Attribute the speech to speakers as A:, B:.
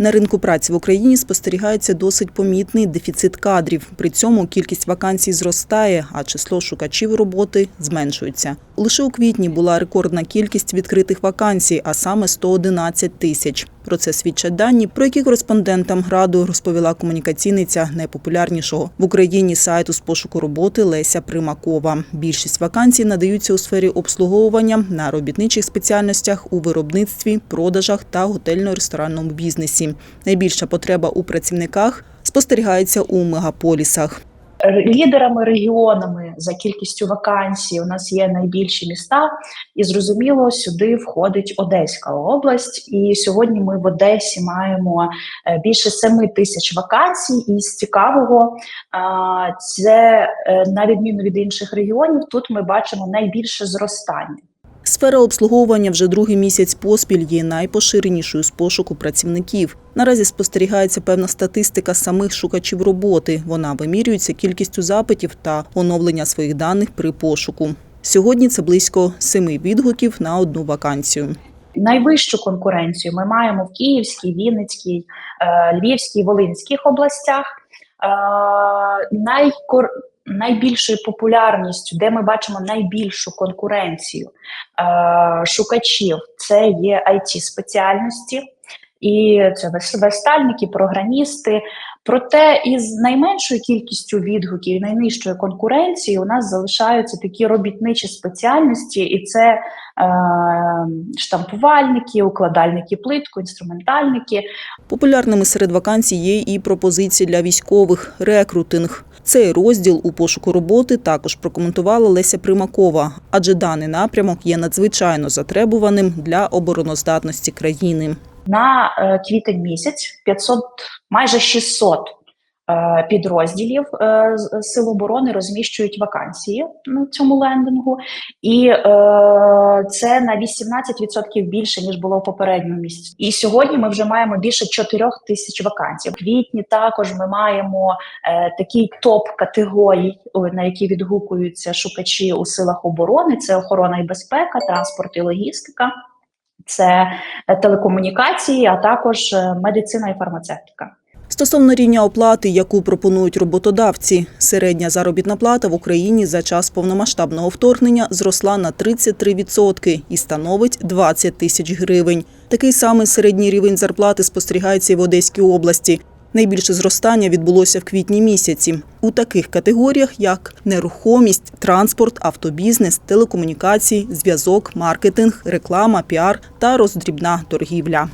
A: На ринку праці в Україні спостерігається досить помітний дефіцит кадрів. При цьому кількість вакансій зростає, а число шукачів роботи зменшується. Лише у квітні була рекордна кількість відкритих вакансій, а саме 111 тисяч. Про це свідчать дані, про які кореспондентам граду розповіла комунікаційниця найпопулярнішого в Україні сайту з пошуку роботи Леся Примакова. Більшість вакансій надаються у сфері обслуговування на робітничих спеціальностях у виробництві, продажах та готельно-ресторанному бізнесі. Найбільша потреба у працівниках спостерігається у мегаполісах.
B: Лідерами регіонами за кількістю вакансій у нас є найбільші міста, і зрозуміло, сюди входить Одеська область. І сьогодні ми в Одесі маємо е, більше 7 тисяч вакансій. І з цікавого, це е, на відміну від інших регіонів, тут ми бачимо найбільше зростання.
A: Сфера обслуговування вже другий місяць поспіль є найпоширенішою з пошуку працівників. Наразі спостерігається певна статистика самих шукачів роботи. Вона вимірюється кількістю запитів та оновлення своїх даних при пошуку. Сьогодні це близько семи відгуків на одну вакансію.
B: Найвищу конкуренцію ми маємо в Київській, Вінницькій, е, Львівській, Волинських областях. Е, Найкор... Найбільшою популярністю, де ми бачимо найбільшу конкуренцію е, шукачів, це є it спеціальності, і це вес- вестальники, програмісти. Проте із найменшою кількістю відгуків найнижчою конкуренцією у нас залишаються такі робітничі спеціальності, і це е, штампувальники, укладальники плитку, інструментальники.
A: Популярними серед вакансій є і пропозиції для військових рекрутинг. Цей розділ у пошуку роботи також прокоментувала Леся Примакова, адже даний напрямок є надзвичайно затребуваним для обороноздатності країни.
B: На е, квітень місяць 500, майже 600 е, підрозділів е, Сил оборони розміщують вакансії на цьому лендингу, і це на 18% більше ніж було в попередньому місяці. І сьогодні ми вже маємо більше 4 тисяч вакансій. В квітні також ми маємо такий топ категорій, на які відгукуються шукачі у силах оборони: це охорона і безпека, транспорт і логістика. Це е, телекомунікації, а також е, медицина і фармацевтика.
A: Стосовно рівня оплати, яку пропонують роботодавці, середня заробітна плата в Україні за час повномасштабного вторгнення зросла на 33% і становить 20 тисяч гривень. Такий самий середній рівень зарплати спостерігається і в Одеській області. Найбільше зростання відбулося в квітні місяці у таких категоріях, як нерухомість, транспорт, автобізнес, телекомунікації, зв'язок, маркетинг, реклама, піар та роздрібна торгівля.